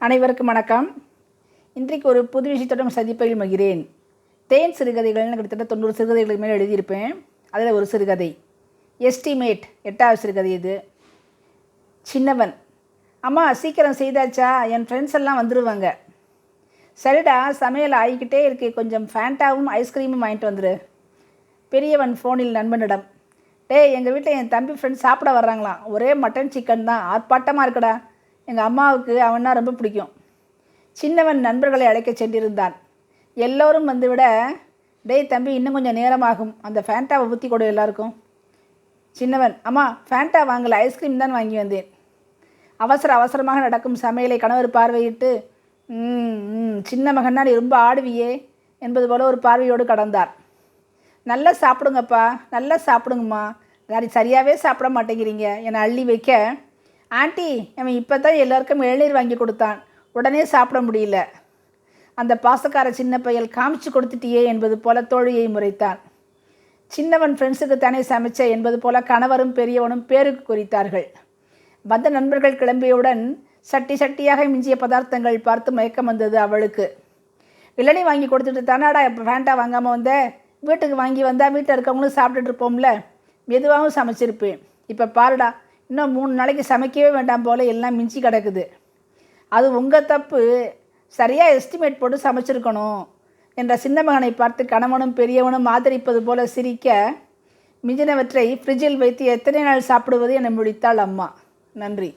அனைவருக்கும் வணக்கம். இன்றைக்கு ஒரு புது விஷயத்துடன் சந்திப்பதில் மகிறேன் தேன் சிறுகதைகள்னு கிட்டத்தட்ட தொண்ணூறு சிறுகதைகளுக்கு மேலே எழுதியிருப்பேன். அதில் ஒரு சிறுகதை. எஸ்டிமேட் எட்டாவது சிறுகதை இது. சின்னவன். அம்மா சீக்கிரம் செய்தாச்சா? என் ஃப்ரெண்ட்ஸ் எல்லாம் வந்துடுவாங்க சரிடா சமையல் ஆகிக்கிட்டே இருக்கு. கொஞ்சம் ஃபேண்டாவும் ஐஸ்கிரீமும் வாங்கிட்டு வந்துரு. பெரியவன் ஃபோனில் நண்பனிடம் டேய் எங்கள் வீட்டில் என் தம்பி ஃப்ரெண்ட்ஸ் சாப்பிட வர்றாங்களாம். ஒரே மட்டன் சிக்கன் தான். ஆர்ப்பாட்டமாக இருக்குடா. எங்கள் அம்மாவுக்கு அவன்னா ரொம்ப பிடிக்கும். சின்னவன் நண்பர்களை அழைக்கச் சென்றிருந்தான். எல்லோரும் வந்துவிட டேய் தம்பி இன்னும் கொஞ்சம் நேரமாகும். அந்த ஃபேண்டாவை ஊற்றி கொடு எல்லாருக்கும். சின்னவன் அம்மா ஃபேண்டா வாங்கல. ஐஸ்கிரீம் தான் வாங்கி வந்தேன். அவசர அவசரமாக நடக்கும் சமையலை கணவர் பார்வையிட்டு ம், சின்ன மகன்னா நீ ரொம்ப ஆடுவியே என்பது போல ஒரு பார்வையோடு கடந்தார். நல்லா சாப்பிடுங்கப்பா. நல்லா சாப்பிடுங்கம்மா. யாரும் சரியாகவே சாப்பிட மாட்டேங்கிறீங்க. என்னை அள்ளி வைக்க. ஆண்டி அவன் இப்போ தான் எல்லாருக்கும் இளநீர் வாங்கி கொடுத்தான். உடனே சாப்பிட முடியல. அந்த பாசக்கார சின்ன பையல் காமிச்சு கொடுத்துட்டியே என்பது போல தோழியை முறைத்தான். சின்னவன் ஃப்ரெண்ட்ஸுக்கு தானே சமைச்ச என்பது போல கணவரும் பெரியவனும் பேருக்கு குறித்தார்கள். வந்த நண்பர்கள் கிளம்பியவுடன் சட்டி சட்டியாக மிஞ்சிய பதார்த்தங்கள் பார்த்து மயக்கம் வந்தது அவளுக்கு. இளநீ வாங்கி கொடுத்துட்டு தானாடா இப்போ ஃபேண்டா வாங்காமல் வந்த. வீட்டுக்கு வாங்கி வந்தால் வீட்டில் இருக்கவங்களும் சாப்பிட்டுட்டு இருப்போம்ல. மெதுவாகவும் சமைச்சிருப்பேன். இப்போ பாருடா இன்னும் மூணு நாளைக்கு சமைக்கவே வேண்டாம் போல எல்லாம் மிஞ்சி கிடக்குது. அது உங்கள் தப்பு. சரியாக எஸ்டிமேட் போட்டு சமைச்சிருக்கணும் என்ற சின்ன மகனை பார்த்து கணவனும் பெரியவனும் ஆதரிப்பது போல சிரிக்க மிஞ்சினவற்றை ஃப்ரிட்ஜில் வைத்து எத்தனை நாள் சாப்பிடுவது என முடித்தாள் அம்மா. நன்றி.